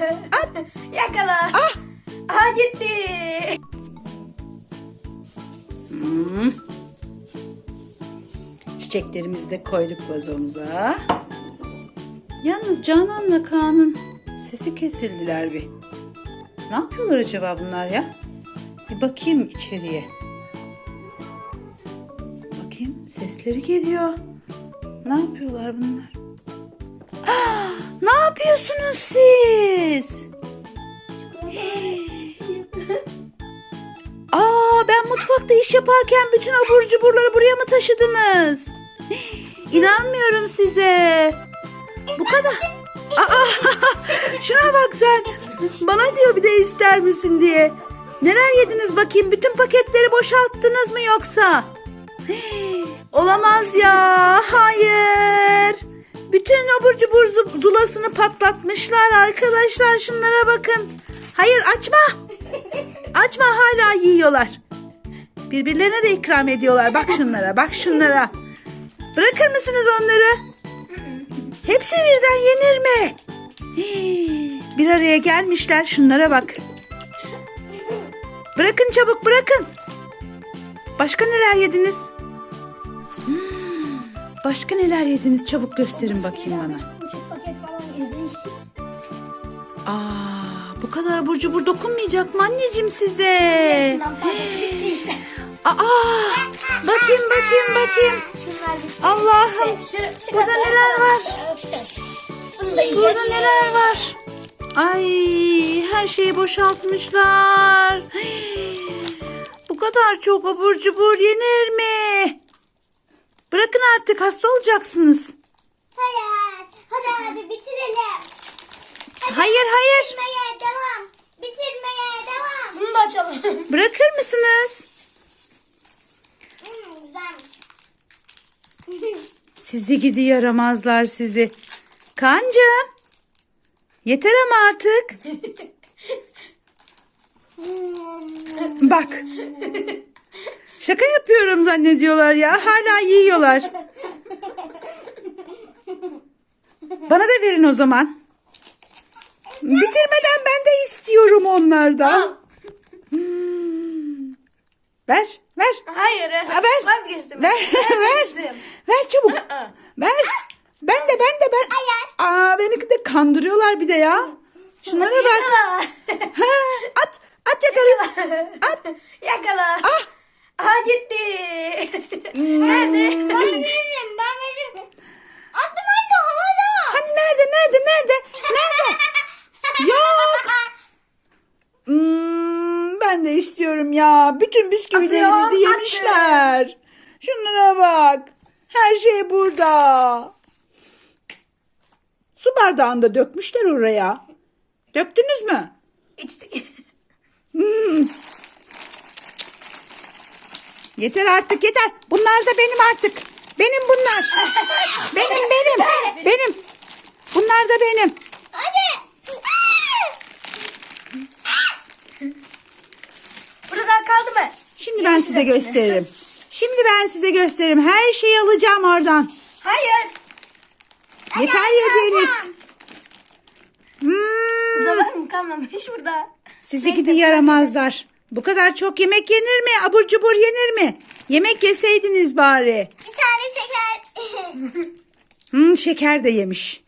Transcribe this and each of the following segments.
At. Yakala. Ah. Aha gitti. Hmm. Çiçeklerimizi de koyduk vazomuza. Yalnız Canan'la Kaan'ın sesi kesildiler bir. Ne yapıyorlar acaba bunlar ya? Bir bakayım içeriye. Bakayım sesleri geliyor. Ne yapıyorlar bunlar? Yapıyorsunuz siz? Aa ben mutfakta iş yaparken bütün abur cuburları buraya mı taşıdınız? İnanmıyorum size. Bu kadar. Aa, şuna bak sen. Bana diyor bir de ister misin diye. Neler yediniz bakayım? Bütün paketleri boşalttınız mı yoksa? Olamaz ya. Bütün abur cubur zu- zulasını patlatmışlar arkadaşlar. Şunlara bakın. Hayır açma. Açma hala yiyorlar. Birbirlerine de ikram ediyorlar. Bak şunlara bak şunlara. Bırakır mısınız onları? Hepsi birden yenir mi? Bir araya gelmişler. Şunlara bak. Bırakın çabuk bırakın. Başka neler yediniz? Başka neler yediniz? Çabuk gösterin bakayım bana. İki paket falan yedik. Aa, bu kadar abur cubur dokunmayacak mı anneciğim size? İşte. Aa, bakayım bakayım bakayım. Allah'ım. Burada neler var? Burada neler var? Ay her şeyi boşaltmışlar. Bu kadar çok abur cubur yenir mi? Bırakın artık hasta olacaksınız. Hayır. Hadi abi bitirelim. Hayır hayır. Bitirmeye devam. Bitirmeye devam. Bunu da açalım. Bırakır mısınız? Hmm, güzelmiş. Sizi gidi yaramazlar sizi. Kancım. Yeter ama artık. Bak. Şaka yapıyorum zannediyorlar ya. Hala yiyorlar. Bana da verin o zaman. Bitirmeden ben de istiyorum onlardan. Hmm. Ver, ver. Hayır. Ha, ver. Vazgeçtim. Ver, ver. Ver çabuk. Ver. Ben de ben de ben. Aa beni de kandırıyorlar bir de ya. Şunlara bak. Yakala. Ha, at. At yakalayayım. At. Yakala. Ah. Aha gitti. Nerede? Ben veririm. Ben veririm. Attım anne havada. Hani nerede nerede nerede? Nerede? Yok. Hmm, ben de istiyorum ya. Bütün bisküvilerimizi Atıyor, yemişler. Şunlara bak. Her şey burada. Su bardağında dökmüşler oraya. Döktünüz mü? İçtik. Yeter artık yeter. Bunlar da benim artık. Benim bunlar. Benim benim. Benim. Bunlar da benim. Hadi. Burada daha kaldı mı? Şimdi ben size gösteririm. Şimdi ben size gösteririm. Her şeyi alacağım oradan. Hayır. Yeter yediğiniz. Hmm, Burada var mı? Kalmamış burada. sizi gidi yaramazlar. Bu kadar çok yemek yenir mi? Abur cubur yenir mi? Yemek yeseydiniz bari. Bir tane şeker. Hmm, şeker de yemiş.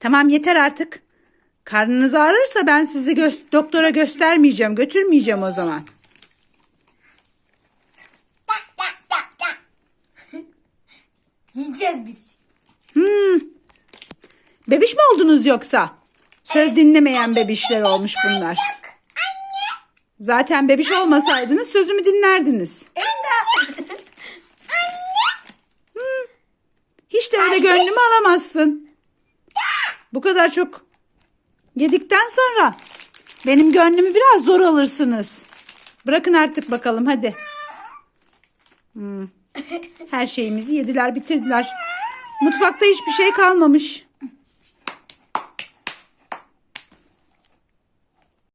Tamam yeter artık. Karnınız ağrırsa ben sizi gö- doktora göstermeyeceğim. Götürmeyeceğim o zaman. Yiyeceğiz biz. Hmm. Bebiş mi oldunuz yoksa? Söz dinlemeyen bebişler olmuş bunlar. Zaten bebiş olmasaydınız sözümü dinlerdiniz. Emrah. Hiç de öyle gönlümü alamazsın. Bu kadar çok yedikten sonra benim gönlümü biraz zor alırsınız. Bırakın artık bakalım hadi. Hmm. Her şeyimizi yediler bitirdiler. Mutfakta hiçbir şey kalmamış.